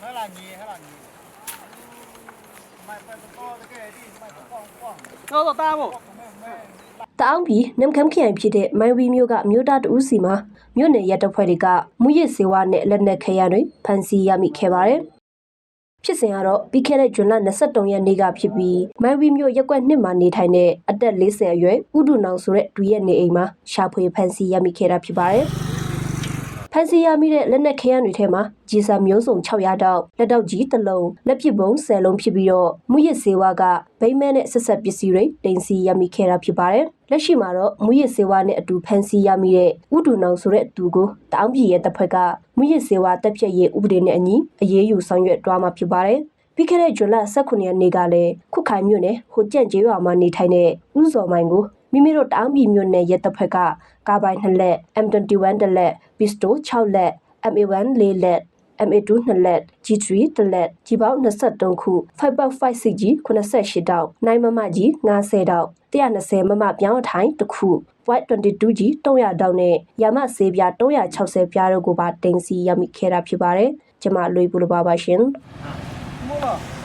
ဟဲ့လားညီဟဲ့လားညီမိုက်ပတ်တော့တကယ်ဒီမိုက်တော့ကောင်းကောင်းတော့တော့တားဖို့မဲမဲတအောင်ပြည်နမ်ခမ်းခရိုင်ဖြစ်တဲ့မိုင်ဝီမြို့ကမြို့သားတဦးစီမှာမြို့နယ်ရပ်တပ်ဖွဲ့တွေကမူရစ်စေဝါနဲ့လက်နက်ခဲယမ်းတွေဖမ်းဆီးရမိခဲ့ပါတယ်။ဖြစ်စဉ်ကတော့ပြီးခဲ့တဲ့ဇွန်လ23ရက်နေ့ကဖြစ်ပြီးမိုင်ဝီမြို့ရက်ကွက်နှစ်မှာနေထိုင်တဲ့အသက်40အရွယ်ဥဒုနောင်ဆိုတဲ့ဒူရဲ့နေအိမ်မှာရှာဖွေဖမ်းဆီးရမိခဲ့တာဖြစ်ပါတယ်။ ဖမ်းဆီးရမိတဲ့လက်နက်ခဲယမ်းတွေထဲမှာဂျီဆာမျိုးစုံ600တောက်လက်တော့ကြီးတစ်လုံးလက်ပစ်ပုံး10လုံးဖြစ်ပြီးတော့မူရစ်စေဝါကဗိမ့်မဲနဲ့ဆက်ဆက်ပစ္စည်းတွေတင်စီရမိခဲ့တာဖြစ်ပါတယ်။လက်ရှိမှာတော့မူရစ်စေဝါနဲ့အတူဖမ်းဆီးရမိတဲ့ဥဒုနောင်ဆိုတဲ့သူကိုတအောင်းပြည်ရဲ့တပ်ဖွဲ့ကမူရစ်စေဝါတပ်ဖြတ်ရေးဥပဒေနဲ့အညီအရေးယူဆောင်ရွက်တွားမှာဖြစ်ပါတယ်။ပြီးခဲ့တဲ့ဇွန်လ18ရက်နေ့ကလည်းခုခိုင်မြို့နယ်ဟိုကြန့်ကျေးရွာမှာနေထိုင်တဲ့ဥဇော်မိုင်ကို မိမိတို့တောင်းပြည်မြို့နယ်ရဲတပ်ဖွဲ့ကကားပိုင်2လက် M21 တစ်လက်ပစ္စတို6လက် MA1 4လက် MA2 2လက် G3 တစ်လက် G ပေါင်း23ခု 5.5 6G 88တောက်9မမကြီး90တောက်120မမပြောင်းအထိုင်တစ်ခု White 22G 300တောက်နဲ့ယာမဆေးပြား360ပြားတို့ကိုပါတင်စီရမိခဲ့တာဖြစ်ပါတယ်ကျွန်မလွေပူလိုပါပါရှင်မို့လား